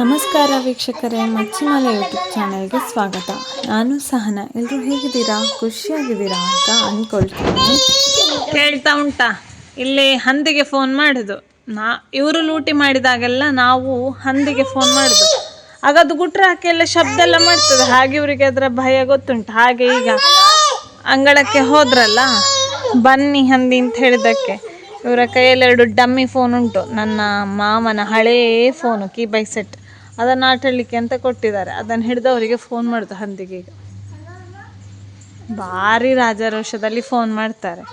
ನಮಸ್ಕಾರ ವೀಕ್ಷಕರೇ, ಮಚ್ಚಿಮಲೆ ಯೂಟ್ಯೂಬ್ ಚಾನಲ್ಗೆ ಸ್ವಾಗತ. ನಾನು ಸಹನ. ಎಲ್ಲರೂ ಹೇಗಿದ್ದೀರಾ? ಖುಷಿಯಾಗಿದ್ದೀರಾ ಅಂತ ಅಂದ್ಕೊಳ್ತೀನಿ ಕೇಳ್ತಾ ಉಂಟಾ. ಇಲ್ಲಿ ಹಂದಿಗೆ ಫೋನ್ ಮಾಡೋದು. ನಾ, ಇವರು ಲೂಟಿ ಮಾಡಿದಾಗೆಲ್ಲ ನಾವು ಹಂದಿಗೆ ಫೋನ್ ಮಾಡೋದು. ಆಗ ಅದು ಗುಟ್ರ ಹಾಕಿ ಎಲ್ಲ ಶಬ್ದ ಎಲ್ಲ ಮಾಡ್ತದೆ. ಹಾಗೆ ಇವರಿಗೆ ಅದರ ಭಯ ಗೊತ್ತುಂಟು. ಹಾಗೆ ಈಗ ಅಂಗಳಕ್ಕೆ ಹೋದ್ರಲ್ಲ, ಬನ್ನಿ ಹಂದಿ ಅಂತ ಹೇಳಿದ್ದಕ್ಕೆ. ಇವರ ಕೈಯಲ್ಲಿ ಎರಡು ಡಮ್ಮಿ ಫೋನ್ ಉಂಟು. ನನ್ನ ಮಾವನ ಹಳೇ ಫೋನು ಕೀಬೈ ಸೆಟ್ ಅದನ್ನು ಆಟಾಡಲಿಕ್ಕೆ ಅಂತ ಕೊಟ್ಟಿದ್ದಾರೆ. ಅದನ್ನು ಹಿಡಿದು ಅವರಿಗೆ ಫೋನ್ ಮಾಡೋದು ಹಂದಿಗೆ ಈಗ. ಭಾರಿ ರಾಜಾರೋಷದಲ್ಲಿ ಫೋನ್ ಮಾಡ್ತಾರೆ.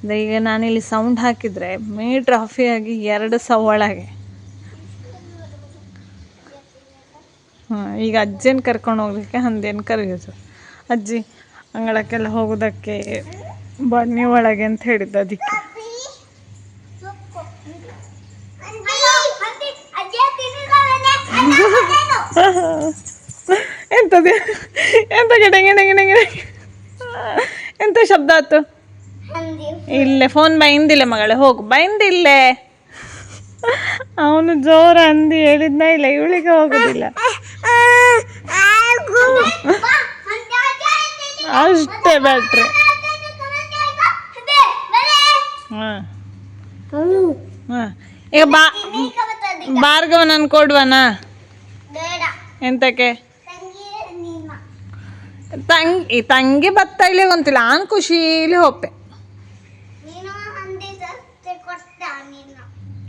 ಅಂದರೆ ಈಗ ನಾನಿಲ್ಲಿ ಸೌಂಡ್ ಹಾಕಿದರೆ ಮೇ ಟ್ರಾಫಿ ಆಗಿ ಎರಡು ಸವಳಾಗೆ ಹಾಂ, ಈಗ ಅಜ್ಜಿಯನ್ನು ಕರ್ಕೊಂಡು ಹೋಗ್ಲಿಕ್ಕೆ ಹಂದಿಯನ್ನು ಕರೆಯೋದು. ಅಜ್ಜಿ, ಅಂಗಳಕ್ಕೆಲ್ಲ ಹೋಗೋದಕ್ಕೆ ಬನ್ನಿ ಒಳಗೆ ಅಂತ ಹೇಳಿದ್ದು ಅದಕ್ಕೆ. ಎಂತದು? ಎಂತ ಗಿಡ ಗಿಡ ಗಿಡ ಗಿಡ ಎಂತ ಶಬ್ದ ಆಯ್ತು? ಇಲ್ಲೇ ಫೋನ್ ಬೈಂದಿಲ್ಲ ಮಗಳೇ ಹೋಗು. ಬೈಂದಿಲ್ಲೇ. ಅವನು ಜೋರ ಅಂದಿ ಹೇಳಿದ್ನ ಇಲ್ಲ ಇವಳಿಗೆ ಹೋಗುದಿಲ್ಲ. ಅಷ್ಟೇ ಬ್ಯಾಟ್ರಿ ಹಾಂ. ಹಾಂ. ಈಗ ಬಾ ಭಾರ್ಗವ ನಾನು ಕೊಡುವನಾ? ಎಂತಕ್ಕೆ? ತಂಗಿ ತಂಗಿ ಬತ್ತಾ ಇಲ್ಲಿ ಗೊಂತಿಲ್ಲ ನಾನು ಖುಷೀಲಿ ಹೋಪೆ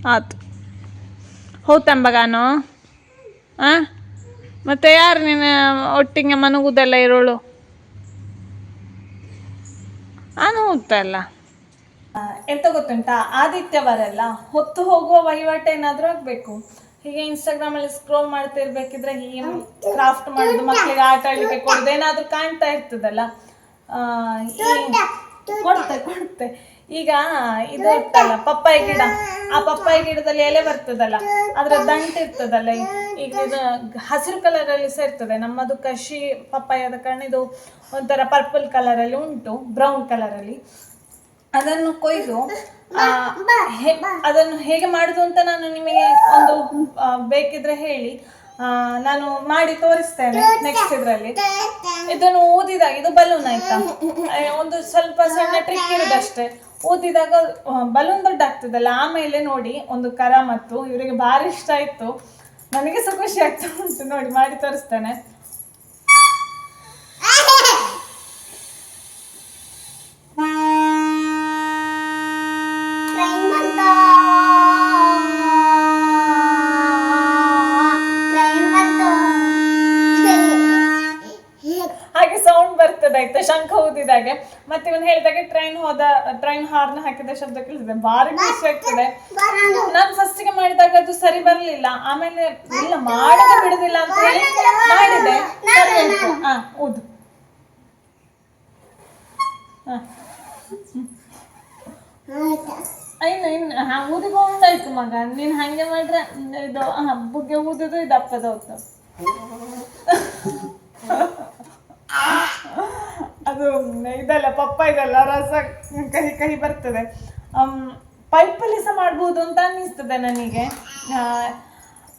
ಆತು. ಹೋತಂಬಗಾನು ಆ? ಮತ್ತೆ ಯಾರು ನೀನು ಒಟ್ಟಿಗೆ ಮನಗುದೆಲ್ಲ ಇರೋಳು? ನಾನು ಹೋಗ್ತಲ್ಲ ಎಂತ ಗೊತ್ತುಂಟಾ? ಆದಿತ್ಯವಾರೆಲ್ಲ ಹೊತ್ತು ಹೋಗುವ ವಹಿವಾಟು ಏನಾದರೂ ಆಗಬೇಕು. ಹೀಗೆ ಇನ್ಸ್ಟಾಗ್ರಾಮಲ್ಲಿ ಸ್ಕ್ರೋಲ್ ಮಾಡ್ತಾ ಇರ್ಬೇಕಿದ್ರೆ ಹೀಗೆ ಕ್ರಾಫ್ಟ್ ಮಾಡುದು ಮಕ್ಕಳಿಗೆ ಆಟ ಆಡ್ಲಿಕ್ಕೆ ಕೊಡೋದು ಏನಾದ್ರೂ ಕಾಣ್ತಾ ಇರ್ತದಲ್ಲ. ಕೊಡ್ತೆ ಕೊಡ್ತೆ. ಈಗ ಇದು ಇರ್ತಲ್ಲ ಪಪ್ಪಾಯಿ ಗಿಡ. ಆ ಪಪ್ಪಾಯಿ ಗಿಡದಲ್ಲಿ ಎಲೆ ಬರ್ತದಲ್ಲ ಅದ್ರ ದಂಟ್ ಇರ್ತದಲ್ಲ ಈಗ ಇದು ಹಸಿರು ಕಲರ್ ಅಲ್ಲಿ ಸಹ ಇರ್ತದೆ. ನಮ್ಮದು ಕಷಿ ಪಪ್ಪಾಯಿ ಆದ ಕಾರಣ ಇದು ಒಂಥರ ಪರ್ಪಲ್ ಕಲರ್ ಅಲ್ಲಿ ಉಂಟು ಬ್ರೌನ್ ಕಲರ್ ಅಲ್ಲಿ. ಅದನ್ನು ಕೊಯ್ದು ಅದನ್ನು ಹೇಗೆ ಮಾಡುದು ಅಂತ ನಾನು ನಿಮಗೆ ಒಂದು ಬೇಕಿದ್ರೆ ಹೇಳಿ. ನಾನು ಮಾಡಿ ತೋರಿಸ್ತೇನೆ ನೆಕ್ಸ್ಟ್ ಇದರಲ್ಲಿ. ಇದನ್ನು ಊದಿದಾಗ ಇದು ಬಲೂನ್ ಆಯ್ತಾ? ಒಂದು ಸ್ವಲ್ಪ ಸಣ್ಣ ಟ್ರಿಕ್ ಇರುದಷ್ಟೇ. ಊದಿದಾಗ ಬಲೂನ್ ದೊಡ್ಡ ಆಗ್ತದಲ್ಲ ಆಮೇಲೆ ನೋಡಿ ಒಂದು ಕರ ಮತ್ತು ಇವರಿಗೆ ಭಾರಿ ಇಷ್ಟ ಆಯ್ತು. ನನಗೆ ಸಹ ಖುಷಿ ಆಗ್ತಾ ಉಂಟು ನೋಡಿ ಮಾಡಿ ತೋರಿಸ್ತೇನೆ. ಟ್ರೈನ್ ಹಾರ್ನ್ ಹಾಕಿದ ಶಬ್ದ ಕೇಳಿದೆ ಭಾರಿ ಖುಷಿ ಆಗ್ತದೆ. ನಾನು ಫಸ್ಟಿಗೆ ಮಾಡಿದಾಗ ಅದು ಸರಿ ಬರ್ಲಿಲ್ಲ. ಆಮೇಲೆ ಇಲ್ಲ ಮಾಡಿದ ಬಿಡುದಿಲ್ಲ ಅಂತ ಹೇಳಿ ಮಾಡಿದೆ. ಹಾ ಊದು. ಹಾ. ಇನ್ನು ಇನ್ನು ಹಾ ಊದಿಕೊಂಡಾಯ್ತು ಮಗ. ನೀನು ಹಂಗೆ ಮಾಡ್ರೆ ಇದು ಹಬ್ಬಗೆ ಊದುದು ಇದು ಅಪ್ಪದ ಹೊತ್ತು. ಅದು ಇದೆಲ್ಲ ಪಪ್ಪ ಇದೆಲ್ಲ ರಸ ಕಹಿ ಕಹಿ ಬರ್ತದೆ. ಪೈಪಲ್ಲಿ ಸಹ ಮಾಡ್ಬೋದು ಅಂತ ಅನ್ನಿಸ್ತದೆ ನನಗೆ.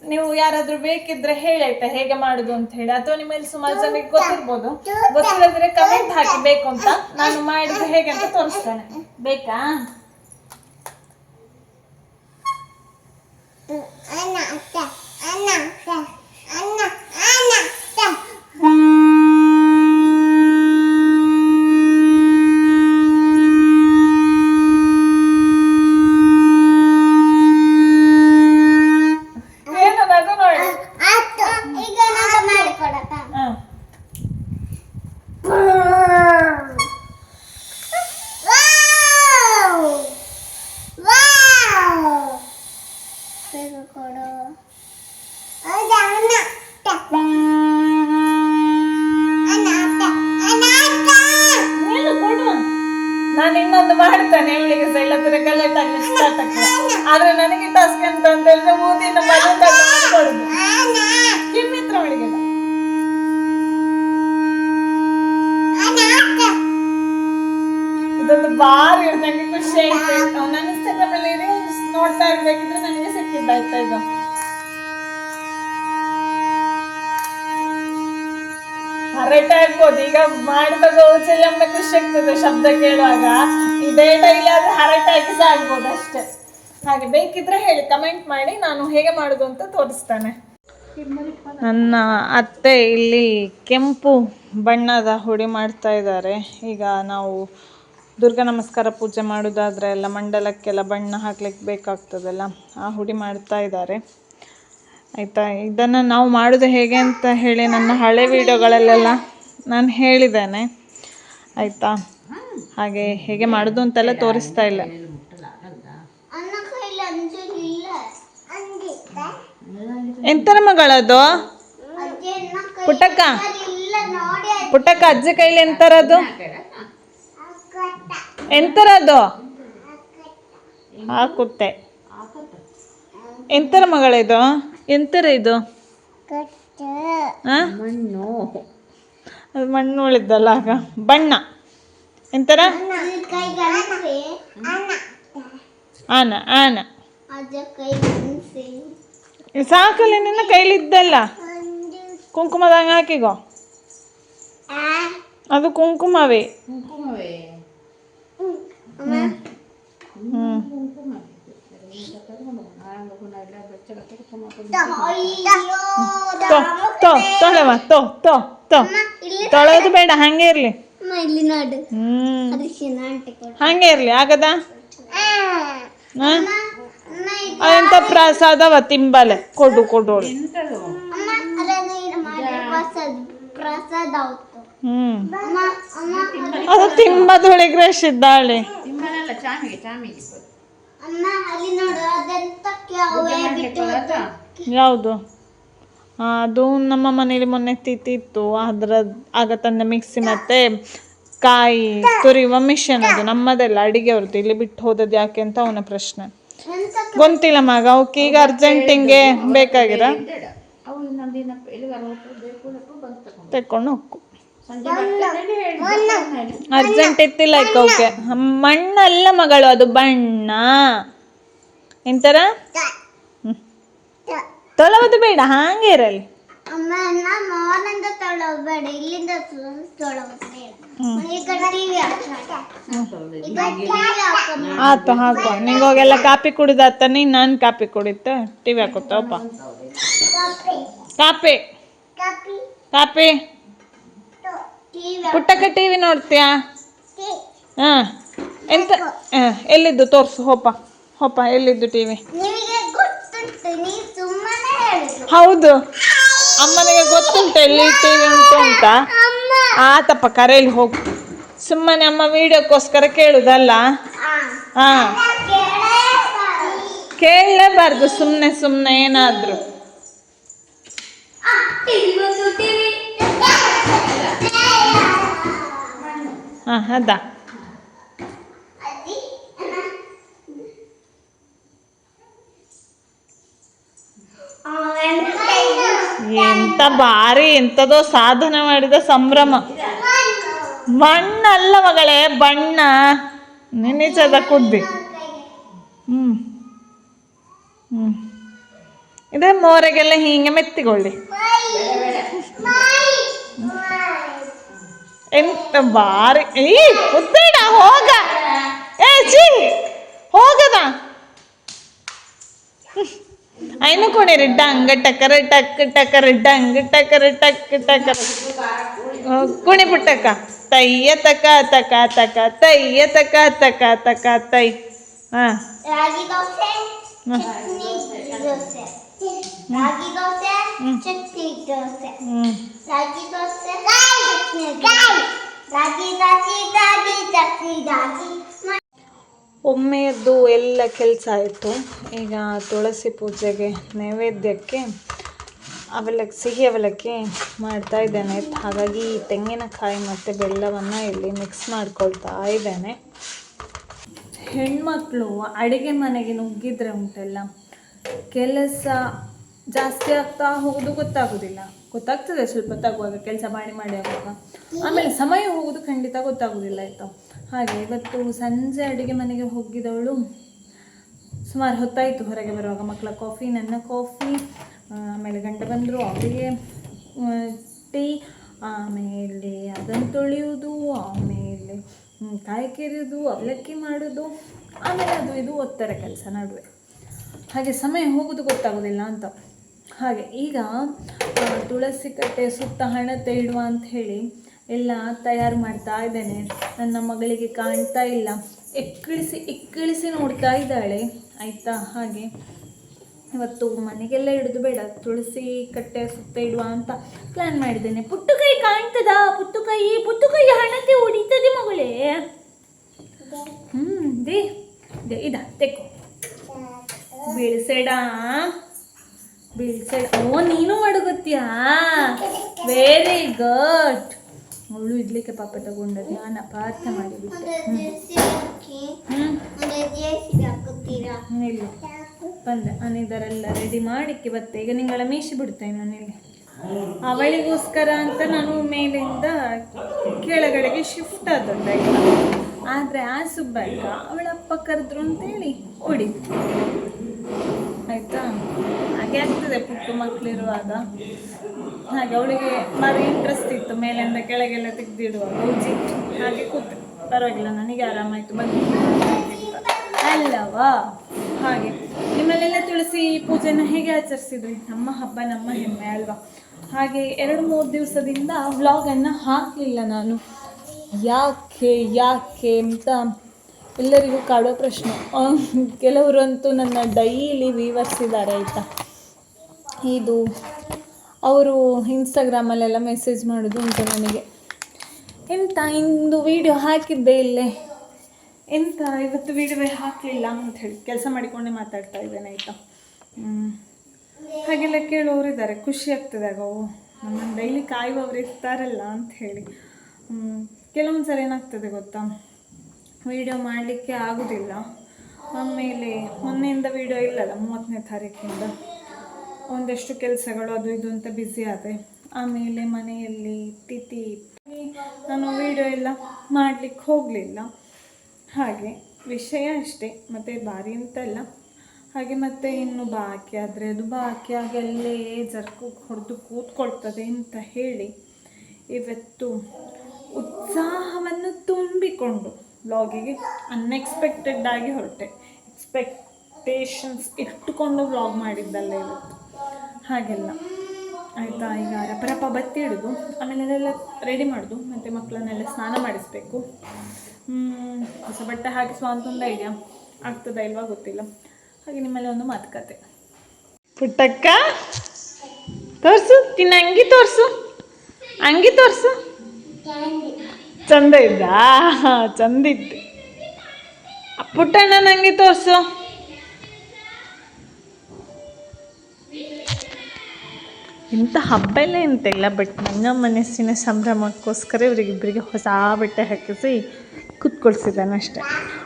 ನೀವು ಯಾರಾದ್ರೂ ಬೇಕಿದ್ರೆ ಹೇಳಿ ಆಯ್ತಾ, ಹೇಗೆ ಮಾಡುದು ಅಂತ ಹೇಳಿ. ಅಥವಾ ನಿಮ್ಮಲ್ಲಿ ಸುಮಾರು ಜನಕ್ಕೆ ಗೊತ್ತಿರ್ಬೋದು. ಗೊತ್ತಿಲ್ಲದ್ರೆ ಕಮೆಂಟ್ ಹಾಕಿ ಬೇಕು ಅಂತ. ನಾನು ಮಾಡಿದ್ರೆ ಹೇಗೆ ಅಂತ ತೋರಿಸ್ತೇನೆ. ಬೇಕಾ? ಏನು ನಗು ನೋಡಿ ಹ. ಏನು ಕೊಡು. ನಾನು ಇನ್ನೊಂದು ಮಾಡ್ತೇನೆ ಇವಳಿಗೆ ಸಹ ಕಲೆಕ್ಟ್ ಆಗಲಿ ಸ್ಟಾರ್ಟ್ ಆಗ್ತದೆ ಆದ್ರೆ ನನಗೆ ಟಾಸ್ಕ್ ಅಂತ ಅಂತ ಹೇಳಿದ್ರೆ ಊದಿನ ಮನೆ ಕಿಮ್ಮಿತ್ರ ಇದೊಂದು ಬಾರಿ ನನಗೆ ಖುಷಿ ಆಯ್ತು. ನನ್ನ ಇನ್ಸ್ಟಾಗ್ರಾಮ್ ಅಲ್ಲಿ ರೀಲ್ಸ್ ನೋಡ್ತಾ ಇರ್ಬೇಕಿದ್ರೆ ಇದಾಯ್ತಾ ಇದು ಹರಟೆ ಹಾಕ್ಬೋದು ಈಗ ಮಾಡಿದಾಗ ಚೆಲ್ಲಮ್ಮೆ ಖುಷಿ ಆಗ್ತದೆ ಶಬ್ದ ಕೇಳುವಾಗ ಈ ಬೇಡ ಇಲ್ಲ ಆದ್ರೆ ಹರಟೆ ಸಹ ಆಗ್ಬೋದು ಅಷ್ಟೇ ಹಾಗೆ ಬೇಕಿದ್ರೆ ಹೇಳಿ, ಕಮೆಂಟ್ ಮಾಡಿ, ನಾನು ಹೇಗೆ ಮಾಡೋದು ಅಂತ ತೋರಿಸ್ತಾನೆ. ನನ್ನ ಅತ್ತೆ ಇಲ್ಲಿ ಕೆಂಪು ಬಣ್ಣದ ಹುಡಿ ಮಾಡ್ತಾ ಇದ್ದಾರೆ. ಈಗ ನಾವು ದುರ್ಗಾ ನಮಸ್ಕಾರ ಪೂಜೆ ಮಾಡೋದಾದ್ರೆ ಎಲ್ಲ ಮಂಡಲಕ್ಕೆಲ್ಲ ಬಣ್ಣ ಹಾಕ್ಲಿಕ್ಕೆ ಬೇಕಾಗ್ತದಲ್ಲ, ಆ ಹುಡಿ ಮಾಡ್ತಾ ಇದ್ದಾರೆ. ಆಯಿತಾ? ಇದನ್ನು ನಾವು ಮಾಡೋದು ಹೇಗೆ ಅಂತ ಹೇಳಿ ನನ್ನ ಹಳೆ ವೀಡಿಯೋಗಳಲ್ಲೆಲ್ಲ ನಾನು ಹೇಳಿದ್ದೇನೆ. ಆಯಿತಾ? ಹಾಗೆ ಹೇಗೆ ಮಾಡೋದು ಅಂತೆಲ್ಲ ತೋರಿಸ್ತಾ ಇಲ್ಲ. ಎಂತರ ಮಗಳದು ಪುಟ್ಟಕ್ಕ? ಪುಟ್ಟಕ್ಕ ಅಜ್ಜಿ ಕೈಲಿ ಎಂತರದು ಎಂತರದು? ಹಾಕುತ್ತೆ. ಎಂತರ ಮಗಳಿದು? ಎಂತರ ಇದು? ಮಣ್ಣು ಅದು ಮಣ್ಣು ಉಳಿದಲ್ಲ ಆಗ. ಬಣ್ಣ. ಎಂತರ? ಆನ ಆನ. ಸಾಕಲ್ಲಿ ನಿನ್ನ ಕೈಲಿದ್ದಲ್ಲ? ಕುಂಕುಮದಂಗ ಹಾಕಿಗೋ? ಅದು ಕುಂಕುಮವೇ. ಹ್ಮ್ ತೊ ತೊ ತೊಳೆವ ತೊ ತೋ ತೊ ತೊಳೆಯೋದು ಬೇಡ ಹಂಗೆ ಇರ್ಲಿ. ಹಂಗೆ ಇರ್ಲಿ ಆಗದ? ಅದೆಂತ ಪ್ರಸಾದವ ತಿಂಬಲೆ. ಕೊಡು ಕೊಡು ಹ್ಮ್. ಅದು ತಿಂಬದೊಳಗೆ ರಶ್ ಇದ್ದಾಳೆ ಯಾವುದು? ಆ, ಅದು ನಮ್ಮ ಮನೇಲಿ ಮೊನ್ನೆ ತಿತ್ತಿತ್ತು ಅದ್ರ ಆಗ ತಂದ ಮಿಕ್ಸಿ ಮತ್ತೆ ಕಾಯಿ ತುರಿಯುವ ಮಿಷನ್ ಅದು. ನಮ್ಮದೆಲ್ಲ ಅಡಿಗೆ ಅವ್ರದ್ದು. ಇಲ್ಲಿ ಬಿಟ್ಟು ಹೋದದ್ ಯಾಕೆ ಅಂತ ಅವನ ಪ್ರಶ್ನೆ. ಗೊತ್ತಿಲ್ಲ ಮಗ. ಅವಕ್ಕೆ ಈಗ ಅರ್ಜೆಂಟಿಂಗೆ ಬೇಕಾಗಿರ ತೆಕ್ಕೊಂಡು ಹೋಗು ಅರ್ಜೆಂಟ್ ಇತ್ತಿಲ್ಲ ಅವಕ್ಕೆ ಮಣ್ಣಲ್ಲ ಮಗಳು ಅದು ಬಣ್ಣ. ಎಂತರ ತೊಳೋದು ಬೇಡ ಹಾಗೆ ಇರಲಿ. ಆತ ಹಾಕುವ ನಿಂಗೋಗೆಲ್ಲ ಕಾಪಿ ಕುಡಿದಾತಾನೆ ನೀನು ನಾನು ಕಾಪಿ ಕುಡಿತ. ಟಿವಿ ಹಾಕೋತಪ್ಪ ಹಾಕುತ್ತವಪ್ಪ ಕಾಪಿ. ಕಾಪಿ. ಕಾಪಿ ಟಿವಿ ನೋಡ್ತೀಯ? ಹಾ. ಎಂತ? ಎಲ್ಲಿದ್ದು ತೋರಿಸು ಹೋಪ. ಹೋಪ ಎಲ್ಲಿದ್ದು ಟಿವಿ ಹೌದು. ಅಮ್ಮನಿಗೆ ಗೊತ್ತುಂಟ ಎಲ್ಲಿ ಟಿವಿ ಉಂಟು ಅಂತ? ಆತಪ್ಪ ಕರೆಯಲ್ಲಿ ಹೋಗು. ಸುಮ್ಮನೆ ಅಮ್ಮ ವಿಡಿಯೋಕ್ಕೋಸ್ಕರ ಕೇಳುದಲ್ಲ? ಹಾಂ. ಕೇಳಲೇಬಾರ್ದು ಸುಮ್ಮನೆ ಸುಮ್ಮನೆ ಏನಾದರೂ. ಹಾಂ ಎಂತ ಬಾರಿ ಎಂಥದೋ ಸಾಧನೆ ಮಾಡಿದ ಸಂಭ್ರಮ. ಮಣ್ಣಲ್ಲ ಮಗಳೇ, ಬಣ್ಣ. ನಿನ್ನಿಚದ ಕುದ್ದಿ ಹ್ಞೂ ಹ್ಞೂ ಇದೇ ಮೋರೆಗೆಲ್ಲ ಹೀಗೆ ಮೆತ್ತಿಕೊಳ್ಳಿ ಎಂತ ಭಾರಿ ಈ ಉದ್ದೇಡ ಹೋಗ ಏ ಚಿ ಹೋಗದ ಐನು ಕೊಡಿರಿ ಡಂಗ ಟಕರ ಟಕ್ ಟಕರ ಡಂಗ್ ಟಕರ ಟಕ್ ಟಕರ ಕುಣಿ ಪುಟ್ಟಕ್ಕ ತಯ್ಯ ತಕ ತಕ ತಕ ತಯ್ಯ ತಕ ತಕ ತಕ ತೈ ಹಾ ರಾಗಿ ದೋಸೆ ದೋಸೆ ರಾಗಿ ದೋಸೆ ಚಟ್ನಿ ದೋಸೆ. ಹ್ಮ್. ರಾಗಿ ದೋಸೆ ಚಟ್ನಿ ರಾಗಿ ರಾಗಿ ರಾಗಿ ಚಟ್ನಿ ರಾಗಿ ಒಮ್ಮೆಯದ್ದು ಎಲ್ಲ ಕೆಲಸ ಆಯಿತು. ಈಗ ತುಳಸಿ ಪೂಜೆಗೆ ನೈವೇದ್ಯಕ್ಕೆ ಅವಲಕ್ಕಿ ಸಿಹಿ ಅವಲಕ್ಕಿ ಮಾಡ್ತಾ ಇದ್ದೇನೆ. ಹಾಗಾಗಿ ಈ ತೆಂಗಿನಕಾಯಿ ಮತ್ತು ಬೆಲ್ಲವನ್ನು ಇಲ್ಲಿ ಮಿಕ್ಸ್ ಮಾಡ್ಕೊಳ್ತಾ ಇದ್ದೇನೆ. ಹೆಣ್ಮಕ್ಳು ಅಡಿಗೆ ಮನೆಗೆ ನುಗ್ಗಿದ್ರೆ ಉಂಟಲ್ಲ, ಕೆಲಸ ಜಾಸ್ತಿ ಆಗ್ತಾ ಹೋಗೋದು ಗೊತ್ತಾಗೋದಿಲ್ಲ. ಗೊತ್ತಾಗ್ತದೆ ಸ್ವಲ್ಪ ತಗುವಾಗ ಕೆಲಸ ಮಾಡಿ ಮಾಡಿ ಆಗುವಾಗ. ಆಮೇಲೆ ಸಮಯ ಹೋಗೋದು ಖಂಡಿತ ಗೊತ್ತಾಗೋದಿಲ್ಲ ಆಯಿತು? ಹಾಗೆ ಇವತ್ತು ಸಂಜೆ ಅಡುಗೆ ಮನೆಗೆ ಹೋಗಿದವಳು ಸುಮಾರು ಹೊತ್ತಾಯಿತು ಹೊರಗೆ ಬರುವಾಗ. ಮಕ್ಕಳ ಕಾಫಿ ನನ್ನ ಕಾಫಿ ಆಮೇಲೆ ಗಂಡ ಬಂದರು ಅವರಿಗೆ ಟೀ ಆಮೇಲೆ ಅದನ್ನು ತೊಳೆಯೋದು ಆಮೇಲೆ ಕಾಯಿ ಕೆರೆಯೋದು ಅವಲಕ್ಕಿ ಮಾಡೋದು, ಆಮೇಲೆ ಅದು ಇದು ಓದ್ತಾರೆ ಕೆಲಸ ನಡುವೆ. ಹಾಗೆ ಸಮಯ ಹೋಗೋದು ಗೊತ್ತಾಗೋದಿಲ್ಲ ಅಂತ. ಹಾಗೆ ಈಗ ತುಳಸಿ ಕಟ್ಟೆ ಸುತ್ತ ಹಣತೆ ಇಡುವ ಅಂತ ಹೇಳಿ ಎಲ್ಲ ತಯಾರು ಮಾಡ್ತಾ ಇದ್ದೇನೆ. ನನ್ನ ಮಗಳಿಗೆ ಕಾಣ್ತಾ ಇಲ್ಲ. ಎಕ್ಕಿಳಿಸಿ ಎಕ್ಕಿಳಿಸಿ ನೋಡ್ತಾ ಇದ್ದಾಳೆ. ಆಯಿತಾ? ಹಾಗೆ. ಇವತ್ತು ಮನೆಗೆಲ್ಲ ಹಿಡಿದು ಬೇಡ ತುಳಸಿ ಕಟ್ಟೆ ಸುತ್ತ ಇಡುವ ಅಂತ ಪ್ಲಾನ್ ಮಾಡಿದ್ದೇನೆ. ಪುಟ್ಟುಕೈ ಕಾಣ್ತದ? ಪುಟ್ಟುಕೈ ಪುಟ್ಟು ಕೈ ಹಣತೆ ಹೊಡಿತದೆ ಮಗಳೇ. ಹ್ಮ್ ದೇ ದೇ ಇದ ತೆಕ್ಕು. ಬೀಳ್ಸೆಡ? ಬೀಳ್ಸೆಡ. ಓ ನೀನು ಮಡಗುತ್ತೀಯ? ವೆರಿ ಗುಡ್ ಅವಳು ಇಡ್ಲಿಕ್ಕೆ ಪಾಪ ತಗೊಂಡದ್ದು ನಾನು ಅಪಾರ್ಥ ಮಾಡಿಬಿಟ್ಟೆ ಇಲ್ಲ. ಬಂದೆ. ನಾನು ಇದರೆಲ್ಲ ರೆಡಿ ಮಾಡಿಕ್ಕೆ ಬತ್ತೆ. ಈಗ ನಿಂಗಳ ಮೀಸಿ ಬಿಡ್ತೇನೆ ನಾನಿಲ್ಲಿ ಅವಳಿಗೋಸ್ಕರ ಅಂತ ನಾನು ಮೇಲಿಂದ ಕೆಳಗಡೆಗೆ ಶಿಫ್ಟ್ ಆದದ್ದಾಯ್ತು ಆದರೆ ಆ ಸುಬ್ಬಕ್ಕ ಅವಳ ಅಪ್ಪ ಕರೆದ್ರು ಅಂತೇಳಿ ಓಡಿ ಆಯ್ತಾ? ಹಾಗೆ ಆಗ್ತದೆ ಪುಟ್ಟು ಮಕ್ಕಳಿರುವಾಗ ಹಾಗೆ ಅವಳಿಗೆ ಭಾರಿ ಇಂಟ್ರೆಸ್ಟ್ ಇತ್ತು. ಮೇಲಿಂದ ಕೆಳಗೆಲ್ಲ ತೆಗೆದಿಡುವಾಗ ಉಜ್ಜಿ. ಹಾಗೆ ಕೂತು. ಪರವಾಗಿಲ್ಲ, ನನಗೆ ಆರಾಮಾಯ್ತು. ಬಂದು ಅಲ್ಲವಾ? ಹಾಗೆ. ನಿಮ್ಮಲ್ಲೆಲ್ಲ ತುಳಸಿ ಪೂಜೆನ ಹೇಗೆ ಆಚರಿಸಿದ್ರಿ? ನಮ್ಮ ಹಬ್ಬ ನಮ್ಮ ಹೆಮ್ಮೆ ಅಲ್ವಾ? ಹಾಗೆ ಎರಡು ಮೂರು ದಿವಸದಿಂದ ವ್ಲಾಗನ್ನು ಹಾಕಲಿಲ್ಲ ನಾನು. ಯಾಕೆ ಯಾಕೆ ಅಂತ ಎಲ್ಲರಿಗೂ ಕಾಡೋ ಪ್ರಶ್ನೆ. ಕೆಲವರಂತೂ ನನ್ನ ಡೈಲಿ ವೀವರ್ಸ್ ಇದ್ದಾರೆ ಆಯಿತಾ? ಇದು ಅವರು ಇನ್ಸ್ಟಾಗ್ರಾಮಲ್ಲೆಲ್ಲ ಮೆಸೇಜ್ ಮಾಡೋದು ಉಂಟು ನನಗೆ. ಎಂತ, ಇಂದು ವಿಡಿಯೋ ಹಾಕಿದ್ದೆ ಇಲ್ಲೇ. ಎಂತ, ಇವತ್ತು ವಿಡಿಯೋ ಹಾಕಲಿಲ್ಲ ಅಂತ ಹೇಳಿ. ಕೆಲಸ ಮಾಡಿಕೊಂಡೇ ಮಾತಾಡ್ತಾ ಇದ್ದೇನೆ, ಆಯಿತಾ? ಹಾಗೆಲ್ಲ ಕೇಳೋರು ಇದ್ದಾರೆ, ಖುಷಿ ಆಗ್ತದೆ ಆಗ. ಓ ನಮ್ಮನ್ನು ಡೈಲಿ ಕಾಯುವವರು ಇರ್ತಾರಲ್ಲ ಅಂತ ಹೇಳಿ. ಕೆಲವೊಂದು ಸಲ ಏನಾಗ್ತದೆ ಗೊತ್ತಾ? ವಿಡಿಯೋ ಮಾಡಲಿಕ್ಕೆ ಆಗೋದಿಲ್ಲ. ಆಮೇಲೆ ಮೊನ್ನೆಯಿಂದ ವಿಡಿಯೋ ಇಲ್ಲಲ್ಲ, ಮೂವತ್ತನೇ ತಾರೀಕಿಂದ. ಒಂದಷ್ಟು ಕೆಲಸಗಳು, ಅದು ಇದು ಅಂತ ಬ್ಯುಸಿ ಆದರೆ ಆಮೇಲೆ ಮನೆಯಲ್ಲಿ ತಿಥಿ ನಾನು ವಿಡಿಯೋ ಎಲ್ಲ ಮಾಡಲಿಕ್ಕೆ ಹೋಗಲಿಲ್ಲ. ಹಾಗೆ ವಿಷಯ ಅಷ್ಟೇ, ಮತ್ತು ಭಾರಿ ಅಂತಲ್ಲ ಹಾಗೆ ಮತ್ತೆ ಇನ್ನು ಬಾಕಿ ಆದರೆ ಅದು ಬಾಕಿ ಆಗಿ ಅಲ್ಲೇ ಜರ್ಕು ಹೊಡೆದು ಕೂತ್ಕೊಳ್ತದೆ ಅಂತ ಹೇಳಿ ಇವತ್ತು ಉತ್ಸಾಹವನ್ನು ತುಂಬಿಕೊಂಡು ವ್ಲಾಗಿಗೆ ಅನ್ಎಕ್ಸ್ಪೆಕ್ಟೆಡ್ ಆಗಿ ಹೊರಟೆ. ಎಕ್ಸ್ಪೆಕ್ಟೇಷನ್ಸ್ ಇಟ್ಟುಕೊಂಡು ವ್ಲಾಗ್ ಮಾಡಿದ್ದಲ್ಲ ಇವತ್ತು. ಹಾಗೆಲ್ಲ. ಆಯಿತಾ, ಈಗ ರಪರಪ ಬತ್ತಿ ಹಿಡಿದು, ಆಮೇಲೆ ಅದೆಲ್ಲ ರೆಡಿ ಮಾಡೋದು, ಮತ್ತು ಮಕ್ಕಳನ್ನೆಲ್ಲ ಸ್ನಾನ ಮಾಡಿಸ್ಬೇಕು. ಹೊಸ ಬಟ್ಟೆ ಹಾಕಿಸುವ ಒಂದು ಐಡಿಯಾ ಆಗ್ತದ ಇಲ್ವಾ ಗೊತ್ತಿಲ್ಲ. ಹಾಗೆ ನಿಮ್ಮಲ್ಲಿ ಒಂದು ಮಾತುಕತೆ. ಪುಟ್ಟಕ್ಕ, ತೋರಿಸು ತಿನ್ನ ಅಂಗಿ ತೋರಿಸು. ಅಂಗಿ ತೋರಿಸು. ಚಂದ ಇದ್ದಾ? ಚಂದ ಇತ್ತು. ಪುಟ್ಟಣ್ಣ ನಂಗೆ ತೋರಿಸು. ಇಂಥ ಹಬ್ಬ ಎಲ್ಲ ಎಂತಿಲ್ಲ ಬಟ್ ನನ್ನ ಮನಸ್ಸಿನ ಸಂಭ್ರಮಕ್ಕೋಸ್ಕರ ಇವರಿಗಿಬ್ಬರಿಗೆ ಹೊಸ ಬಟ್ಟೆ ಹಾಕಿಸಿ ಕುತ್ಕೊಳ್ಸಿದ್ದಾನೆ ಅಷ್ಟೆ.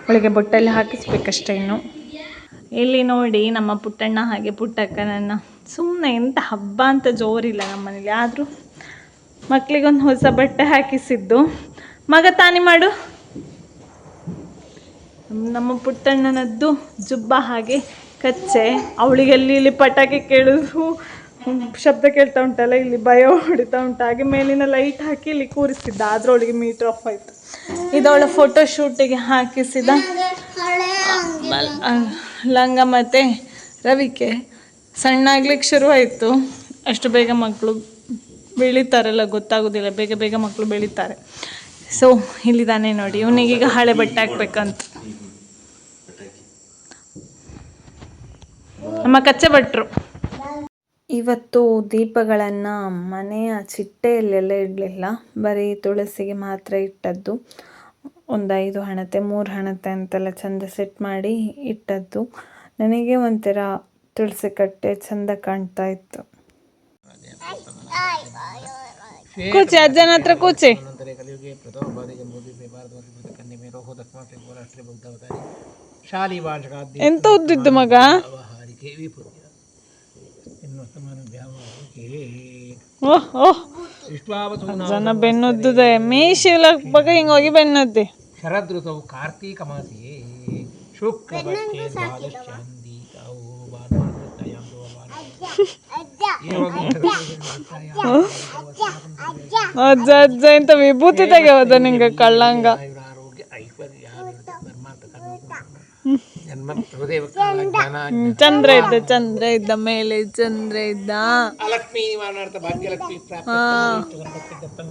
ಅವಳಿಗೆ ಬೊಟ್ಟೆಲ್ಲ ಹಾಕಿಸ್ಬೇಕಷ್ಟೆ ಇನ್ನು. ಇಲ್ಲಿ ನೋಡಿ ನಮ್ಮ ಪುಟ್ಟಣ್ಣ ಹಾಗೆ ಪುಟ್ಟಕ್ಕನನ್ನು. ಸುಮ್ಮನೆ ಎಂಥ ಹಬ್ಬ ಅಂತ ಜೋರಿಲ್ಲ ನಮ್ಮ ಮನೇಲಿ ಆದರೂ ಮಕ್ಕಳಿಗೊಂದು ಹೊಸ ಬಟ್ಟೆ ಹಾಕಿಸಿದ್ದು. ಮಗ ತಾನೇ ಮಾಡು. ನಮ್ಮ ಪುಟ್ಟಣ್ಣನದ್ದು ಜುಬ್ಬ ಹಾಗೆ ಕಚ್ಚೆ. ಅವಳಿಗೆ ಅಲ್ಲಿ ಇಲ್ಲಿ ಪಟಾಕಿ ಕೇಳೋದು. ಶಬ್ದ ಕೇಳ್ತಾ ಉಂಟಲ್ಲ, ಇಲ್ಲಿ ಭಯ ಹೊಡಿತಾ ಉಂಟು. ಹಾಗೆ ಮೇಲಿನ ಲೈಟ್ ಹಾಕಿ ಇಲ್ಲಿ ಕೂರಿಸಿದ್ದ ಆದ್ರೆ ಅವಳಿಗೆ ಮೀಟರ್ ಆಫ್ ಆಯಿತು. ಇದವಳ ಫೋಟೋ ಶೂಟಿಗೆ ಹಾಕಿಸಿದ ಲಂಗ ಮತ್ತೆ ರವಿಕೆ. ಸಣ್ಣ ಆಗ್ಲಿಕ್ಕೆ ಶುರುವಾಯಿತು. ಅಷ್ಟು ಬೇಗ ಮಕ್ಕಳು ಬೆಳೀತಾರಲ್ಲ, ಗೊತ್ತಾಗೋದಿಲ್ಲ. ಬೇಗ ಬೇಗ ಮಕ್ಕಳು ಬೆಳೀತಾರೆ. ಸೊ ಇಲ್ಲಿದ್ದಾನೆ ನೋಡಿ. ಇವನಿಗೀಗ ಹಳೆ ಬಟ್ಟೆ ಹಾಕ್ಬೇಕಂತ. ನಮ್ಮ ಕಚ್ಚೆ ಭಟ್ರು. ಇವತ್ತು ದೀಪಗಳನ್ನು ಮನೆಯ ಚಿಟ್ಟೆಯಲ್ಲೆಲ್ಲ ಇಡಲಿಲ್ಲ. ಬರೀ ತುಳಸಿಗೆ ಮಾತ್ರ ಇಟ್ಟದ್ದು. ಒಂದು ಐದು ಹಣತೆ ಮೂರು ಹಣತೆ ಅಂತೆಲ್ಲ ಚಂದ ಸೆಟ್ ಮಾಡಿ ಇಟ್ಟದ್ದು. ನನಗೆ ಒಂಥರ ತುಳಸಿ ಕಟ್ಟೆ ಚಂದ ಕಾಣ್ತಾ ಇತ್ತು. ಕೂಚೆ ಅಜ್ಜನ ಹತ್ರ ಕೂಚೆ. ಎಂತ ಉದ್ದಿದ್ದು ಮಗ? ಓಹ್ ಓಹ್. ಇಷ್ಟಾವಸೂನ ಜನ ಬೆನ್ನುದ್ದುದೆ. ಮೀಶಿಲ ಬಗ ಹಿಂಗೋಗಿ ಬೆನ್ನದ್ದೆ. ಶರದೃತವು ಕಾರ್ತೀಕ ಮಾಸೆ. ತಾವು ಅಜ್ಜ ಅಜ್ಜ ಇಂತ ವಿಭೂತಿ ತೆಗೆಯೋದ ನಿಂಗೆ ಕಳ್ಳಂಗ. ಕಾಮ ಜನ್ಮ ಹೃದಯ ಚಂದ್ರ ಇದ್ದ ಚಂದ್ರ ಇದ್ದ ಮೇಲೆ ಚಂದ್ರ ಇದ್ದ. ಲಕ್ಷ್ಮೀ ಮಾನಾರ್ಥ ಭಾಗ್ಯಲಕ್ಷ್ಮಿ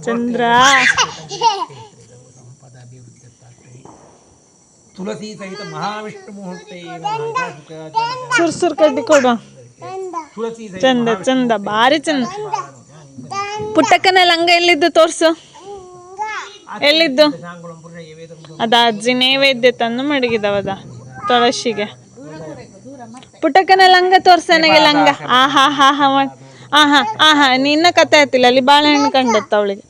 ಚಂದ್ರ. ತುಳಸಿ ಸಹಿತ ಮಹಾವಿಷ್ಣು ಮುಹೂರ್ತ ಸುರ್ ಸುರ್ ಕಡ್ಡಿ ಕೊಡು. ತುಳಸಿ ಚಂದ ಚಂದ ಭಾರಿ ಚಂದ. ಪುಟ್ಟಕ್ಕನ ಲಂಗ ಎಲ್ಲಿದ್ದು ತೋರ್ಸು? ಎಲ್ಲಿದ್ದು? ಅದ ಅಜ್ಜಿ ನೈವೇದ್ಯ ತಂದು ಮಡಗಿದವದ. ತುಳಸಿಗೆ ಪುಟ್ಟಕ್ಕನ ಲಂಗ ತೋರ್ಸ ನನಗೆ ಲಂಗ. ಆ ಹಾ ಹಾ ಹಾ ಆಹಾ ಆ ಹಾ ಆ ಹಾ ನಿನ್ನ ಕತೆ ಆಯ್ತಿಲ್ಲ ಅಲ್ಲಿ ಬಾಳೆಹಣ್ಣು ಕಂಡತ್ತ ಅವಳಿಗೆ.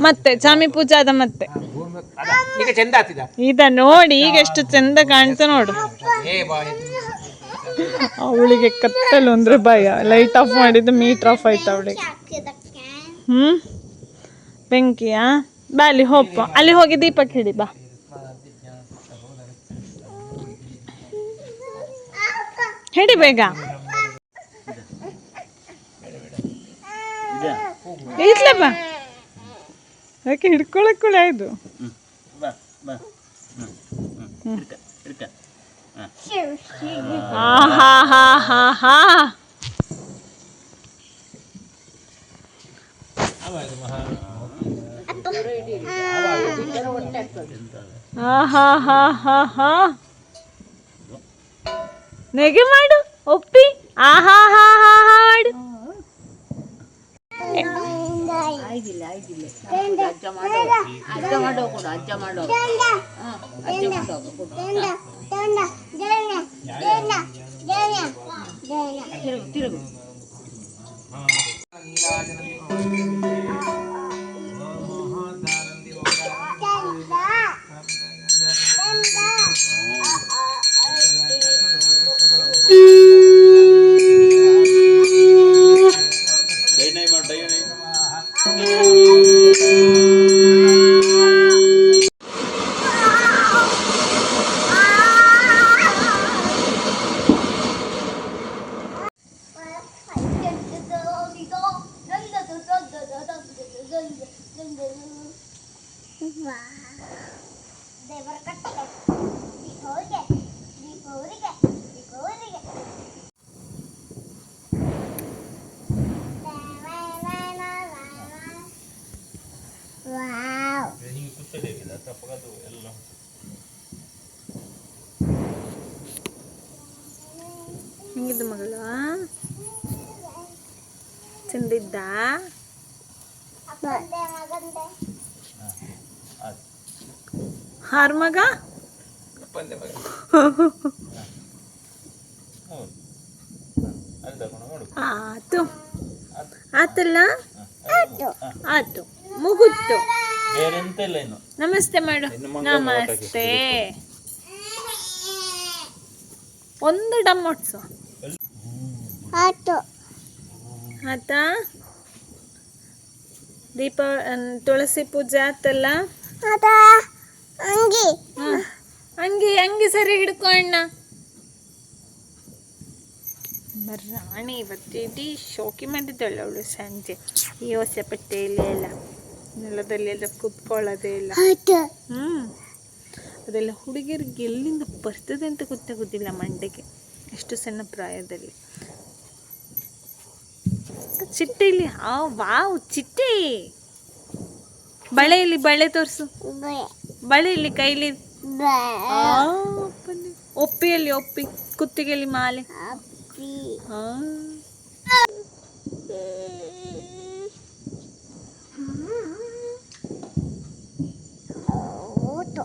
ಮತ್ತೆ ಚಾಮಿ ಪೂಜಾದ ಮತ್ತೆ. ಇದ ನೋಡಿ ಈಗ ಎಷ್ಟು ಚಂದ ಕಾಣ್ತ ನೋಡು. ಅವಳಿಗೆ ಕತ್ತಲು ಅಂದ್ರೆ ಭಯ. ಲೈಟ್ ಆಫ್ ಮಾಡಿದ್ದು ಮೀಟರ್ ಆಫ್ ಆಯ್ತು ಅವಳಿಗೆ. ಹ್ಮ್? ಬೆಂಕಿಯಾ? ಬಾ ಅಲ್ಲಿ ಹೋಪ ಅಲ್ಲಿ ಹೋಗಿ ದೀಪಕ್ಕೆ ಹಿಡಿ ಬಾ. ಹಿಡಿ ಬೇಗ. ಇಟ್ಲೆ ಬಾ. ಯಾಕೆ ಹಿಡ್ಕೊಳಕ್ ಕೂಡ ಆಯ್ತು ಆ ಹಾ ಹಾ ಹಾ ಹಾ. ಆ ಹಾ ಹಾ ಹಾ ಹಾ ನೆಗೆ ಮಾಡು ಒಪ್ಪಿ ಆ ಹಾ ಹಾ ಹಾ ಹಾ ಮಾಡು ದೇವರ ピュー ಹೆಂಗಿದ್ದು ಮಗಳು? ಚಂದಿದ್ದ? ಹಾರ್ ಮಗ? ಆತು. ಆತಲ್ಲ? ಆತು. ಮುಗುತ್ತು ನಮಸ್ತೆ ಮಾಡು. ನಮಸ್ತೆ. ಒಂದು ಡಮ್ ಒಟ್ಸು ಆತಾ ದೀಪ ತುಳಸಿ ಪೂಜೆ ಆತಲ್ಲ? ಅಂಗಿ. ಅಂಗಿ ಅಂಗಿ ಸರಿ ಹಿಡ್ಕೊ ಅಣ್ಣ. ರಾಣಿ ಇವತ್ತು ಇಡೀ ಶೋಕಿ ಮಾಡಿದ್ದಾಳೆ ಅವಳು ಸಂಜೆ. ಈ ಹೊಸ ಪಟ್ಟೆಯಲ್ಲಿ ಎಲ್ಲ ನೆಲದಲ್ಲಿ ಎಲ್ಲ ಕುತ್ಕೊಳ್ಳೋದೇ ಇಲ್ಲ. ಹ್ಮ್. ಅದೆಲ್ಲ ಹುಡುಗಿಯರಿಗೆ ಎಲ್ಲಿಂದ ಬರ್ತದೆ ಅಂತ ಗೊತ್ತಾಗೋದಿಲ್ಲ ಮಂಡೆಗೆ. ಎಷ್ಟು ಸಣ್ಣ ಪ್ರಾಯದಲ್ಲಿ. ಚಿಟ್ಟೆಯಲ್ಲಿ ಆ ವಾವ್ ಚಿಟ್ಟೆ. ಬಳೆಯಲ್ಲಿ ಬಳೆ ತೋರಿಸು. ಬಳೆಯಲ್ಲಿ ಕೈಲಿ. ಒಪ್ಪಿಯಲ್ಲಿ ಒಪ್ಪಿ ಕುತ್ತಿಗೆಯಲ್ಲಿ ಮಾಲೆ. ಅಪ್ಪಿ ಆ. ಓಟೋ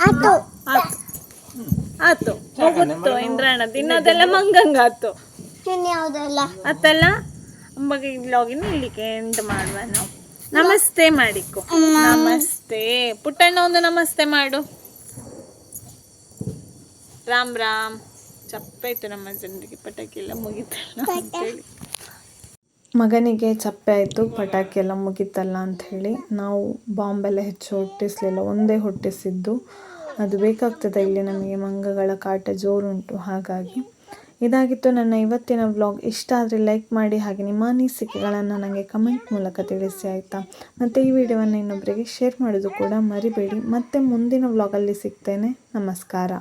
ಆತು ಆತು ಹೋಗುತ್ತೋ ಇಂದ್ರಣ್ಣ ತಿನ್ನೋದೆಲ್ಲ ಮಂಗಂಗ ಆತು ಇನ್ಯಾವುದಲ್ಲ ಆತಲ್ಲ ಅಂಬಗೆ ಬ್ಲಾಗಿನ ಇಲ್ಲಿಗೆ ಎಂಡ್ ಮಾಡುವ ನಾವು ನಮಸ್ತೆ ಮಾಡಿಕೊ ನಮಸ್ತೆ ಪುಟ್ಟಣ್ಣ ಒಂದು ನಮಸ್ತೆ ಮಾಡು ರಾಮ್ ರಾಮ್ ಚಪ್ಪಾಯ್ತು ನಮ್ಮ ಜನರಿಗೆ ಪಟಾಕಿ ಎಲ್ಲ ಮುಗಿತಲ್ಲ ಮಗನಿಗೆ ಚಪ್ಪೆ ಆಯಿತು ಪಟಾಕಿ ಎಲ್ಲ ಮುಗೀತಲ್ಲ ಅಂಥೇಳಿ ನಾವು ಬಾಂಬೆಲ್ಲ ಹೆಚ್ಚು ಹೊಟ್ಟಿಸಲಿಲ್ಲ, ಒಂದೇ ಹೊಟ್ಟಿಸಿದ್ದು. ಅದು ಬೇಕಾಗ್ತದೆ, ಇಲ್ಲಿ ನಮಗೆ ಮಂಗಗಳ ಕಾಟ ಜೋರುಂಟು, ಹಾಗಾಗಿ. ಇದಾಗಿತ್ತು ನನ್ನ ಇವತ್ತಿನ ವ್ಲಾಗ್. ಇಷ್ಟ ಆದರೆ ಲೈಕ್ ಮಾಡಿ, ಹಾಗೆ ನಿಮ್ಮ ಅನಿಸಿಕೆಗಳನ್ನು ನನಗೆ ಕಮೆಂಟ್ ಮೂಲಕ ತಿಳಿಸಿ, ಆಯಿತಾ? ಮತ್ತು ಈ ವಿಡಿಯೋವನ್ನು ಇನ್ನೊಬ್ಬರಿಗೆ ಶೇರ್ ಮಾಡೋದು ಕೂಡ ಮರಿಬೇಡಿ. ಮತ್ತೆ ಮುಂದಿನ ವ್ಲಾಗಲ್ಲಿ ಸಿಗ್ತೇನೆ. ನಮಸ್ಕಾರ.